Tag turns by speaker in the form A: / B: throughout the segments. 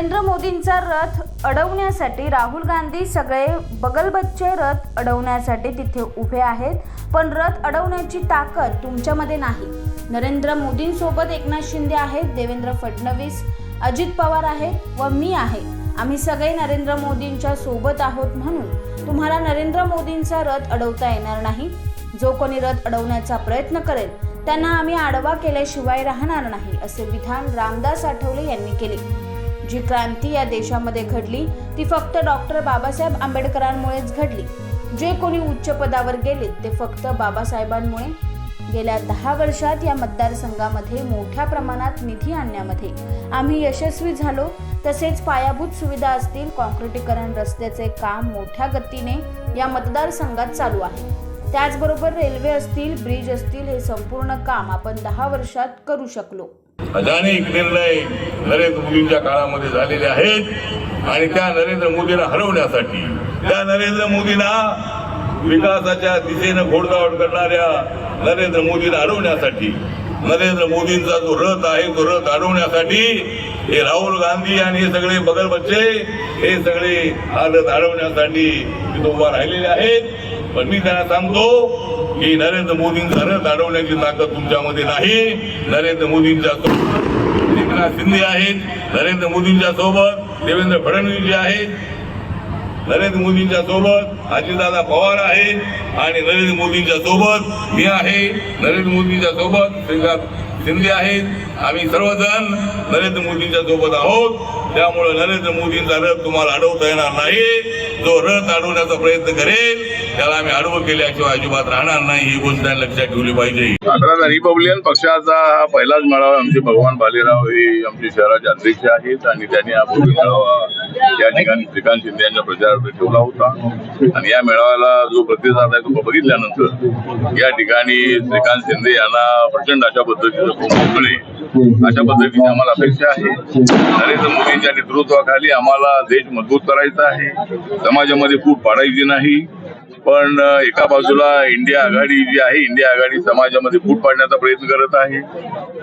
A: नरेंद्र मोदींचा रथ अडवण्यासाठी राहुल गांधी सगळे बगलबच्चे रथ अडवण्यासाठी तिथे उभे आहेत. पण रथ अडवण्याची ताकद तुमच्यामध्ये नाही. नरेंद्र मोदींसोबत एकनाथ शिंदे आहेत देवेंद्र फडणवीस अजित पवार आहेत व मी आहे. आम्ही सगळे नरेंद्र मोदींच्या सोबत आहोत म्हणून तुम्हाला नरेंद्र मोदींचा रथ अडवता येणार नाही. जो कोणी रथ अडवण्याचा प्रयत्न करेल त्यांना आम्ही आडवा केल्याशिवाय राहणार नाही असे विधान रामदास आठवले यांनी केले. जी क्रांती या देशामध्ये घडली ती फक्त डॉक्टर बाबासाहेब आंबेडकरांमुळेच घडली. जे कोणी उच्च पदावर गेले ते फक्त बाबासाहेबांमुळे. गेल्या दहा वर्षात या मतदारसंघामध्ये मोठ्या प्रमाणात निधी आणण्यामध्ये आम्ही यशस्वी झालो. तसेच पायाभूत सुविधा असतील कॉन्क्रिटीकरण रस्त्याचे काम मोठ्या गतीने या मतदारसंघात चालू आहे. त्याचबरोबर रेल्वे असतील ब्रिज असतील हे संपूर्ण काम आपण दहा वर्षात करू शकलो.
B: अनेक निर्णय नरेंद्र मोदींच्या काळामध्ये झालेले आहेत आणि त्या नरेंद्र मोदींना हरवण्यासाठी त्या नरेंद्र मोदींना विकासाच्या दिशेनं घोडदावड करणाऱ्या नरेंद्र मोदींना हरवण्यासाठी नरेंद्र मोदींचा जो रथ आहे तो रथ अडवण्यासाठी हे राहुल गांधी आणि हे सगळे बगलबच्चे हे सगळे हा रथ अडवण्यासाठी उभा राहिलेले आहेत. पण मी त्यांना सांगतो की नरेंद्र मोदींचा रथ अडवण्याची ताकद तुमच्यामध्ये नाही. नरेंद्र मोदींच्या सोबत एकनाथ शिंदे आहेत. नरेंद्र मोदींच्या सोबत देवेंद्र फडणवीस जे आहेत. नरेंद्र मोदींच्या सोबत अजितदादा पवार आहेत आणि नरेंद्र मोदींच्या सोबत मी आहे. नरेंद्र मोदींच्या सोबत श्रीकांत शिंदे आहेत. आम्ही सर्वजण नरेंद्र मोदींच्या सोबत आहोत. त्यामुळे नरेंद्र मोदींचा रथ तुम्हाला अडवता येणार नाही. जो रथ अडवण्याचा प्रयत्न करेल त्याला आम्ही अडवं केल्याशिवाय अजिबात राहणार नाही ही गोष्ट त्यांनी लक्षात ठेवली पाहिजे.
C: आता रिपब्लिकन पक्षाचा हा पहिलाच मेळावा आमचे भगवान बालेराव हे आमचे शहराचे अध्यक्ष आहेत आणि त्यांनी हा मेळावा या ठिकाणी श्रीकांत शिंदे यांच्या प्रचार ठेवला होता. आणि या मेळाव्याला जो प्रतिसाद आहे तो बघितल्यानंतर या ठिकाणी श्रीकांत शिंदे यांना प्रचंड अशा पद्धतीचं मिळेल अशा पद्धतीची आम्हाला अपेक्षा आहे. नरेंद्र मोदींच्या नेतृत्वाखाली आम्हाला देश मजबूत करायचा आहे. समाजामध्ये फूट पाडायची नाही. पण एका बाजूला इंडिया आघाडी जी आहे इंडिया आघाडी समाजामध्ये फूट पाडण्याचा प्रयत्न करत आहे.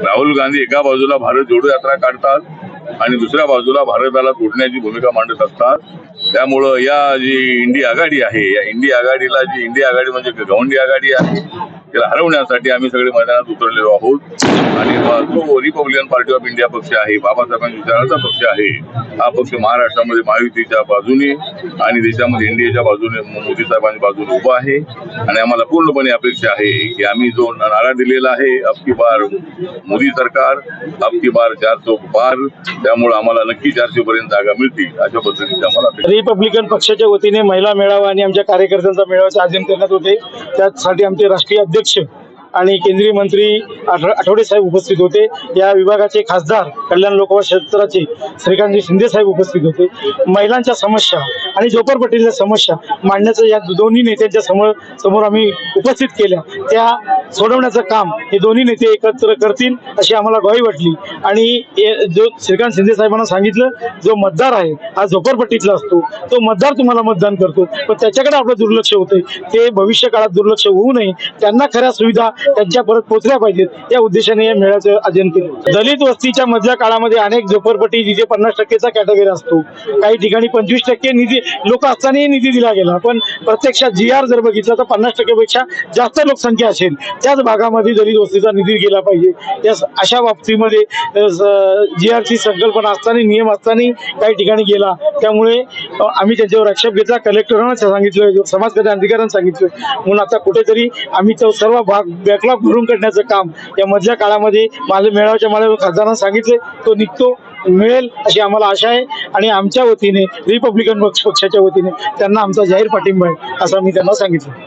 C: राहुल गांधी एका बाजूला भारत जोडो यात्रा काढतात आणि दुसऱ्या बाजूला भारताला तोडण्याची भूमिका मांडत असतात. त्यामुळं या जी इंडिया आघाडी आहे या इंडिया आघाडीला जी इंडिया आघाडी म्हणजे गवंडी आघाडी आहे त्याला हरवण्यासाठी आम्ही सगळे मैदानात उतरलेलो आहोत. आणि तो रिपब्लिकन पार्टी ऑफ इंडिया पक्ष आहे बाबासाहेबांच्या विचाराचा पक्ष आहे हा पक्ष महाराष्ट्रामध्ये महायुतीच्या बाजूने आणि देशामध्ये एनडीएच्या बाजूने मोदी साहेबांच्या बाजूने उभा आहे. आणि आम्हाला पूर्णपणे अपेक्षा आहे की आम्ही जो नारा दिलेला आहे अबकी बार मोदी सरकार अबकी बार चार चारशे पार त्यामुळे आम्हाला नक्की चारशे पर्यंत जागा मिळतील अशा पद्धतीची आम्हाला
D: रिपब्लिकन पक्षाच्या वतीने महिला मेळावा आणि आमच्या कार्यकर्त्यांचा मेळाव्याचे आयोजन करण्यात होते. त्यासाठी आमचे राष्ट्रीय अध्यक्ष आणि केंद्रीय मंत्री आठ- आठवडे साहेब उपस्थित होते. या विभागाचे खासदार कल्याण लोकसभा क्षेत्राचे श्रीकांतजी शिंदे साहेब उपस्थित होते. महिलांच्या समस्या आणि झोपडपट्टीच्या समस्या मांडण्याचं या दोन्ही नेत्यांच्या समोर समोर आम्ही उपस्थित केल्या. त्या सोडवण्याचं काम हे दोन्ही नेते एकत्र करतील अशी आम्हाला ग्वाही वाटली. आणि जो श्रीकांत शिंदे साहेबांना सांगितलं जो मतदार आहे हा झोपडपट्टीतला असतो. तो मतदार तुम्हाला मतदान करतो. पण त्याच्याकडे आपलं दुर्लक्ष होतंय. ते भविष्य काळात दुर्लक्ष होऊ नये. त्यांना खऱ्या सुविधा त्यांच्या परत पोहोचल्या पाहिजेत. या उद्देशाने या मेळ्याचं आयोजन केलं दलित वस्तीच्या मधल्या काळामध्ये अनेक झोपडपट्टी जिथे पन्नास टक्केचा कॅटेगरी असतो. काही ठिकाणी पंचवीस टक्के निधी लोक असतानाही निधी दिला गेला. पण प्रत्यक्षात जी आर जर बघितला तर पन्नास टक्केपेक्षा जास्त लोकसंख्या असेल. त्याच भागामध्ये दलित वस्तीचा निधी गेला पाहिजे त्या अशा बाबतीमध्ये जी आरची संकल्पना असताना नियम असताना काही ठिकाणी गेला. त्यामुळे आम्ही त्यांच्यावर आक्षेप घेतला. कलेक्टरांना सांगितलं समाज कल्याण अधिकाऱ्यांना सांगितलं. म्हणून आता कुठेतरी आम्ही तो सर्व भाग बॅकलॉग भरून काढण्याचं काम या मधल्या काळामध्ये माझ्या मेळाव्याच्या मला खासदारांना सांगितले. तो निघतो मिळेल अशी आम्हाला आशा आहे. आणि आमच्या वतीने रिपब्लिकन पक्ष- पक्षाच्या वतीने त्यांना आमचा जाहीर पाठिंबा आहे असं मी त्यांना सांगितलं.